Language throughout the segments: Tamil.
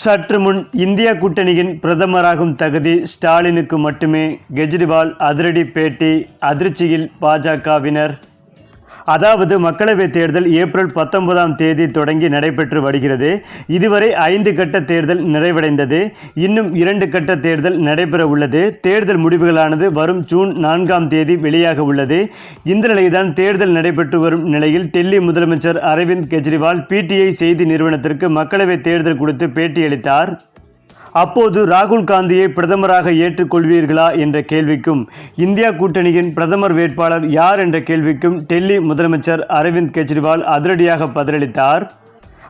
சற்று முன் இந்திய கூட்டணியின் பிரதமராகும் தகுதி ஸ்டாலினுக்கு மட்டுமே கெஜ்ரிவால் அதிரடி பேட்டி அதிர்ச்சியில் பாஜகவினர். அதாவது மக்களவைத் தேர்தல் ஏப்ரல் பத்தொன்பதாம் தேதி தொடங்கி நடைபெற்று வருகிறது. இதுவரை ஐந்து கட்ட தேர்தல் நிறைவடைந்தது. இன்னும் இரண்டு கட்ட தேர்தல் நடைபெற உள்ளது. தேர்தல் முடிவுகளானது வரும் ஜூன் நான்காம் தேதி வெளியாக உள்ளது. இந்த நிலையில்தான் தேர்தல் நடைபெற்று வரும் நிலையில் டெல்லி முதலமைச்சர் அரவிந்த் கெஜ்ரிவால் பிடிஐ செய்தி நிறுவனத்திற்கு மக்களவைத் தேர்தல் கொடுத்து பேட்டியளித்தார். அப்போது ராகுல் காந்தியை பிரதமராக ஏற்றுக்கொள்வீர்களா என்ற கேள்விக்கும் இந்தியா கூட்டணியின் பிரதமர் வேட்பாளர் யார் என்ற கேள்விக்கும் டெல்லி முதலமைச்சர் அரவிந்த் கெஜ்ரிவால் அதிரடியாக பதிலளித்தார்.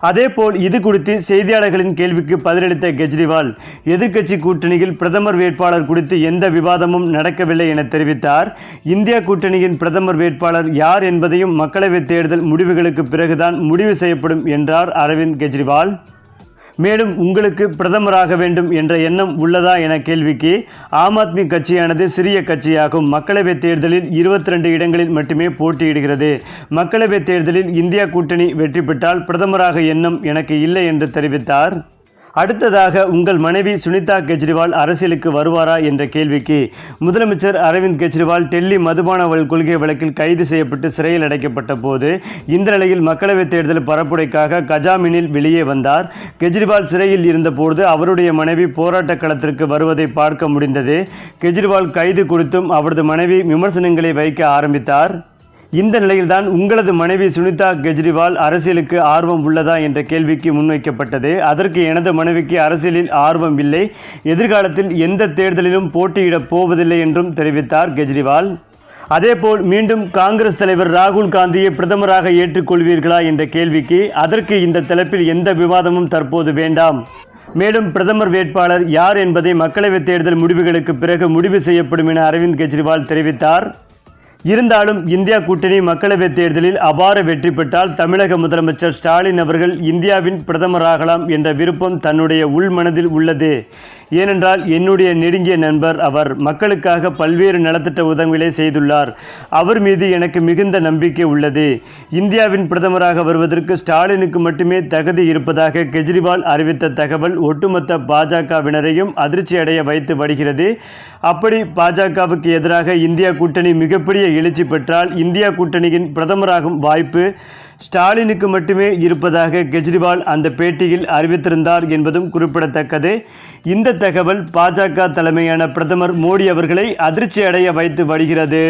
அதேபோல் இது குறித்து செய்தியாளர்களின் கேள்விக்கு பதிலளித்த கெஜ்ரிவால் எதிர்க்கட்சி கூட்டணியில் பிரதமர் வேட்பாளர் குறித்து எந்த விவாதமும் நடக்கவில்லை என தெரிவித்தார். இந்தியா கூட்டணியின் பிரதமர் வேட்பாளர் யார் என்பதையும் மக்களவைத் தேர்தல் முடிவுகளுக்கு பிறகுதான் முடிவு செய்யப்படும் என்றார் அரவிந்த் கெஜ்ரிவால். மேலும் உங்களுக்கு பிரதமராக வேண்டும் என்ற எண்ணம் உள்ளதா என கேள்விக்கு ஆம் ஆத்மி கட்சியானது சிறிய கட்சியாகும். மக்களவைத் தேர்தலில் இருபத்தி ரெண்டு இடங்களில் மட்டுமே போட்டியிடுகிறது. மக்களவைத் தேர்தலில் இந்தியா கூட்டணி வெற்றி பெற்றால் பிரதமராக எண்ணம் எனக்கு இல்லை என்று தெரிவித்தார். அடுத்ததாக உங்கள் மனைவி சுனிதா கெஜ்ரிவால் அரசியலுக்கு வருவாரா என்ற கேள்விக்கு முதலமைச்சர் அரவிந்த் கெஜ்ரிவால் டெல்லி மதுபான கொள்கை வழக்கில் கைது செய்யப்பட்டு சிறையில் அடைக்கப்பட்ட போது இந்த நிலையில் மக்களவைத் தேர்தல் பரப்புரைக்காக கஜாமினில் வெளியே வந்தார். கெஜ்ரிவால் சிறையில் இருந்தபோது அவருடைய மனைவி போராட்ட களத்திற்கு வருவதை பார்க்க முடிந்தது. கெஜ்ரிவால் கைது குறித்தும் அவரது மனைவி விமர்சனங்களை வைக்க ஆரம்பித்தார். இந்த நிலையில்தான் உங்களது மனைவி சுனிதா கெஜ்ரிவால் அரசியலுக்கு ஆர்வம் உள்ளதா என்ற கேள்விக்கு முன்வைக்கப்பட்டது. அதற்கு எனது மனைவிக்கு அரசியலில் ஆர்வம் இல்லை. எதிர்காலத்தில் எந்த தேர்தலிலும் போட்டியிடப் போவதில்லை என்றும் தெரிவித்தார் கெஜ்ரிவால். அதேபோல் மீண்டும் காங்கிரஸ் தலைவர் ராகுல் காந்தியை பிரதமராக ஏற்றுக்கொள்வீர்களா என்ற கேள்விக்கு அதற்கு இந்த தலைப்பில் எந்த விவாதமும் தற்போது வேண்டாம். மேலும் பிரதமர் வேட்பாளர் யார் என்பதை மக்களவைத் தேர்தல் முடிவுகளுக்கு பிறகு முடிவு செய்யப்படும் என அரவிந்த் கெஜ்ரிவால் தெரிவித்தார். இருந்தாலும் இந்தியா கூட்டணி மக்களவைத் தேர்தலில் அபார வெற்றி பெற்றால் தமிழக முதலமைச்சர் ஸ்டாலின் அவர்கள் இந்தியாவின் பிரதமராகலாம் என்ற விருப்பம் தன்னுடைய உள்மனதில் உள்ளது. ஏனென்றால் என்னுடைய நெருங்கிய நண்பர் அவர் மக்களுக்காக பல்வேறு நலத்திட்ட உதவிகளை செய்துள்ளார். அவர் மீது எனக்கு மிகுந்த நம்பிக்கை உள்ளது. இந்தியாவின் பிரதமராக வருவதற்கு ஸ்டாலினுக்கு மட்டுமே தகுதி இருப்பதாக கெஜ்ரிவால் அறிவித்த தகவல் ஒட்டுமொத்த பாஜகவினரையும் அதிர்ச்சி அடைய வைத்து வருகிறது. அப்படி பாஜகவுக்கு எதிராக இந்தியா கூட்டணி மிகப்பெரிய எழுச்சி பெற்றால் இந்தியா கூட்டணியின் பிரதமராகும் வாய்ப்பு ஸ்டாலினுக்கு மட்டுமே இருப்பதாக கெஜ்ரிவால் அந்த பேட்டியில் அறிவித்திருந்தார் என்பதும் குறிப்பிடத்தக்கது. இந்த தகவல் பாஜக தலைமையான பிரதமர் மோடி அவர்களை அதிர்ச்சி அடைய வைத்து வருகிறது.